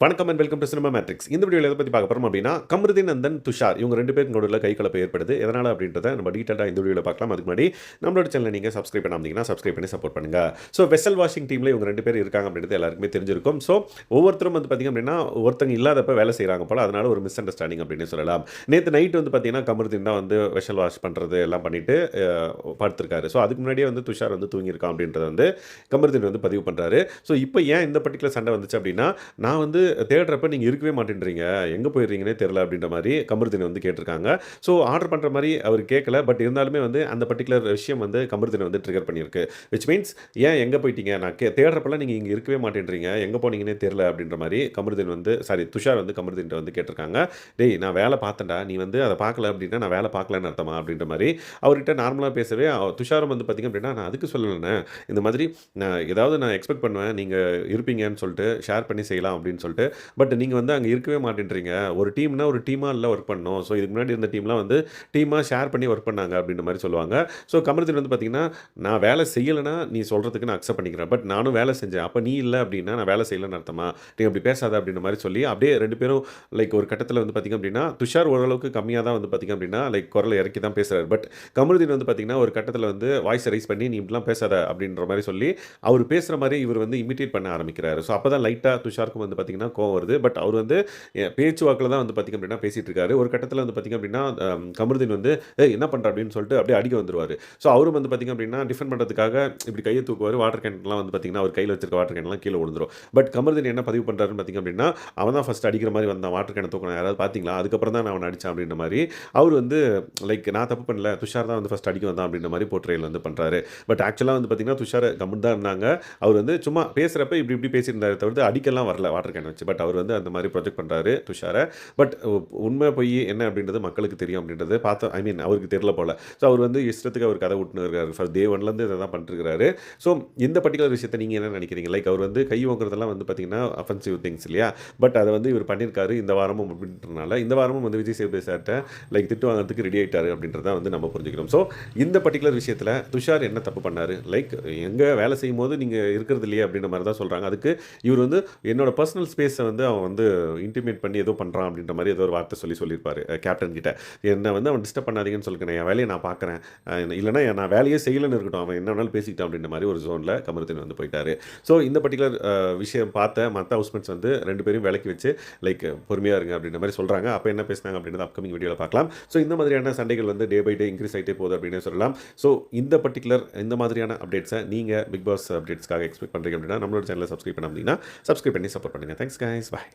வணக்கம் and welcome to Cinema Matrix இந்த வீடியோவில் எதை பற்றி பார்க்க போகிறோம் அப்படின்னா கமருதீன் நந்தன் துஷார் இவங்க ரெண்டு பேருக்கு நடுவில் கைகலப்பு ஏற்படுது. எதனால் அப்படின்றத நம்ம டீட்டெயிலாக இந்த வீடியோவில் பார்க்கலாம். அதுக்கு முன்னாடி நம்மளோட சேனலை நீங்கள் சப்ஸ்கிரைப் பண்ணாமதிங்கன்னா சப்ஸ்கிரைப் பண்ணி சப்போர்ட் பண்ணுங்கள் ஸோ வெசல் வாஷிங் டீமில் இவங்க ரெண்டு பேர் இருக்காங்க அப்படின்றது எல்லாருக்குமே தெரிஞ்சிருக்கும். ஸோ ஒவ்வொருத்தரும் வந்து பார்த்திங்க அப்படின்னா ஒருத்தங்க இல்லாதப்ப வேலை செய்கிறாங்க போல அதனால் ஒரு மிஸ் அண்டர்ஸ்டாண்டிங் அப்படின்னு சொல்லலாம். நேற்று நைட் வந்து பார்த்தீங்கன்னா கமருதீன் தான் வந்து வெசல் வாஷ் பண்ணுறது எல்லாம் பண்ணிட்டு படுத்திருக்காரு. ஸோ அதுக்கு முன்னாடியே வந்து துஷார் வந்து தூங்கியிருக்கான் அப்படின்றத வந்து கமருதீன் வந்து பதிவு பண்ணுறாரு ஸோ இப்போ ஏன் இந்த பர்டிகுலர் சண்டை வந்துச்சு அப்படின்னா நான் வந்து தேடுறப்ப நீங்கள் இருக்கவே மாட்டேன்றீங்க. எங்கே போயிடுறீங்கன்னே தெரில அப்படின்ற மாதிரி கமருதினை வந்து கேட்டிருக்காங்க. ஸோ ஆர்டர் பண்ணுற மாதிரி அவர் கேட்கல பட் இருந்தாலுமே வந்து அந்த பர்டிகுலர் விஷயம் வந்து கமருதினை வந்து ட்ரிகர் பண்ணியிருக்கு. விச் மீன்ஸ் ஏன் எங்கே போயிட்டீங்க? நான் கே தேடுறப்பெல்லாம் நீங்கள் இங்கே இருக்கவே மாட்டேன்றீங்க. எங்கே போனீங்கன்னே தெரில அப்படின்ற மாதிரி கமருதின் வந்து சாரி துஷார் வந்து கமருதீன்ட்ட வந்து கேட்டிருக்காங்க. டேய் நான் வேலை பார்த்தேன்டா. நீ வந்து அதை பார்க்கல அப்படின்னா நான் வேலை பார்க்கலன்னு அர்த்தமா? அப்படின்ற மாதிரி அவர்கிட்ட நார்மலாக பேசவே துஷாரம் துஷாரும் வந்து பார்த்திங்க அப்படின்னா நான் அதுக்கு சொல்லலைண்ணே. இந்த மாதிரி நான் ஏதாவது நான் எக்ஸ்பெக்ட் பண்ணுவேன். நீங்கள் இருப்பீங்கன்னு சொல்லிட்டு ஷேர் பண்ணி செய்யலாம் அப்படின்னு சொல்லிட்டு பட் நீங்கள் வந்து அங்கே இருக்கவே மாட்டேன்றீங்க. ஒரு டீம்னா ஒரு டீமாக இல்லை ஒர்க் பண்ணோம் ஸோ இதுக்கு முன்னாடி இருந்த டீம்லாம் வந்து டீமாக ஷேர் பண்ணி ஒர்க் பண்ணாங்க அப்படின்ற மாதிரி சொல்லுவாங்க. ஸோ கமலத்தில் வந்து பார்த்தீங்கன்னா நான் வேலை செய்யலைன்னா நீ சொல்கிறதுக்கு நான் அக்செப்ட் பண்ணிக்கிறேன். பட் நானும் வேலை செஞ்சேன். அப்போ நீ இல்லை அப்படின்னா நான் வேலை செய்யலைன்னு அர்த்தமா? நீ அப்படி பேசாத அப்படின்ற மாதிரி சொல்லி அப்படியே ரெண்டு பேரும் லைக் ஒரு கட்டத்தில் வந்து பார்த்திங்க அப்படின்னா துஷார் ஓரளவுக்கு கம்மியாக தான் வந்து பார்த்திங்க அப்படின்னா லைக் குரலை இறக்கி தான் பேசுகிறார் பட் கமருதீன் வந்து பார்த்திங்கன்னா ஒரு கட்டத்தில் வந்து வாய்ஸ் ரைஸ் பண்ணி நீ இப்படிலாம் பேசாத அப்படின்ற மாதிரி சொல்லி அவர் பேசுகிற மாதிரி இவர் வந்து இமிட்டேட் பண்ண ஆரம்பிக்கிறார். ஸோ அப்போ தான் லைட்டாக துஷாருக்கும் வந்து பார்த்திங்கன்னா கோவம் வருது. பட் அவர் வந்து பேச்சுவாக்கில் தான் வந்து பார்த்திங்க அப்படின்னா பேசிகிட்டு இருக்காரு ஒரு கட்டத்தில் வந்து பார்த்திங்க அப்படின்னா கமருதீன் வந்து ஏ என்ன பண்ணுற அப்படின்னு சொல்லிட்டு அப்படியே அடிக்க வந்துருவார். ஸோ அவரும் வந்து பார்த்திங்க அப்படின்னா டிஃபெண்ட் பண்ணுறதுக்காக இப்படி கையை தூக்குவார். வாட்டர் கேன்லாம் வந்து பார்த்திங்கன்னா அவர் கையில் வச்சிருக்க வாட்டர் கேன்லாம் கீழே விழுந்துரும். பட் கமருதீன் என்ன பதிவு பண்ணுறாருன்னு பார்த்திங்க அப்படின்னா அவன் தான் ஃபஸ்ட் அடிக்கிற மாதிரி வந்தான். வாட்டர் கேனை தூக்கணும் யாராவது பார்த்தீங்களா அதுக்கப்புறம் தான் நான் அவன் அடித்தான் அப்படின்ற மாதிரி. அவர் வந்து லைக் நான் தப்பு பண்ணல. துஷார் தான் வந்து ஃபஸ்ட் அடிக்க வந்தான் அப்படின்ற மாதிரி போர்ட்ரேயில் வந்து பண்ணுறாரு பட் ஆக்சுவலாக வந்து பார்த்திங்கன்னா துஷார் கம்முன்னு தான் இருந்தாங்க. அவர் வந்து சும்மா பேசுகிறப்ப இப்படி இப்படி பேசியிருந்தாரு தவிர்த்து அடிக்கலாம் வரல. வாட்டர் கேன் வச்சு பட் அவர் வந்து அந்த மாதிரி ப்ரொஜெக்ட் பண்ணுறாரு துஷாரை. பட் உண்மை பொய் என்ன அப்படின்றது மக்களுக்கு தெரியும் அப்படின்றது பார்த்து ஐ மீன் அவருக்கு தெரியல போல. ஸோ அவர் வந்து இஷ்டத்துக்கு அவர் கதை விட்டுன்னு இருக்காரு. ஃபர்ஸ்ட் தேவன்லேருந்து இதை தான் பண்ணிருக்கிறாரு. ஸோ இந்த பர்டிகுலர் விஷயத்தை நீங்கள் என்ன நினைக்கிறீங்க? லைக் அவர் வந்து கை வாங்குறதெல்லாம் வந்து பார்த்தீங்கன்னா அஃபென்சிவ் திங்ஸ் இல்லையா? பட் அதை வந்து இவர் பண்ணியிருக்காரு இந்த வாரமும் அப்படின்றனால. இந்த வாரமும் வந்து விஜய் சேதுபதி சார்கிட்ட லைக் திட்டு வாங்குறதுக்கு ரெடி ஆயிட்டாரு அப்படின்றத வந்து நம்ம புரிஞ்சுக்கிறோம் ஸோ இந்த பர்டிகுலர் விஷயத்தில் துஷார் என்ன தப்பு பண்ணாரு? லைக் எங்கே வேலை செய்யும் போது நீங்கள் இருக்கிறது இல்லையே அப்படின்ற மாதிரி தான் சொல்கிறாங்க அதுக்கு இவர் வந்து என்னோட பர்சனல் ஸ்பேஸ் வந்து அவன் வந்து இன்டிமேட் பண்ணி ஏதோ பண்ணுறான் அப்படின்ற மாதிரி ஏதோ ஒரு வார்த்தை சொல்லி சொல்லியிருப்பாரு கேப்டன் கிட்ட. என்னை வந்து அவன் டிஸ்டர்ப் பண்ணாதீங்கன்னு சொல்லிக்கிறேன் என் வேலையை நான் பார்க்குறேன். இல்லைனா நான் வேலையே செய்யலைன்னு இருக்கட்டும் அவன் என்ன வேணாலும் பேசிக்கிட்டான் அப்படின்ற மாதிரி ஒரு ஜோனில் கமருதீன் வந்து போயிட்டாரு. ஸோ இந்த பர்டிகுலர் விஷயம் பார்த்த மற்ற ஹவுஸ்மெண்ட்ஸ் வந்து ரெண்டு பேரும் விலக்கி வச்சு லைக் பொறுமையாக இருங்க அப்படின்ற மாதிரி சொல்கிறாங்க அப்போ என்ன பேசினாங்க அப்படின்றது அப்கமிங் வீடியோவில் பார்க்கலாம். ஸோ இந்த மாதிரியான சண்டைகள் வந்து டே பை டே இன்க்ரீஸ் ஆகிட்டே போகுது அப்படின்னு சொல்லலாம். ஸோ இந்த பர்டிகுலர் இந்த மாதிரியான அப்டேட்ஸை நீங்கள் பிக் பாஸ் அப்டேட்ஸ்க்காக எக்ஸ்பெக்ட் பண்ணுறீங்க அப்படின்னா நம்மளோட சேனலை சப்ஸ்கிரைப் பண்ணாமல் சப்ஸ்கிரைப் பண்ணி சப்போர்ட் பண்ணுங்கள் தேங்க்ஸ் guys. Bye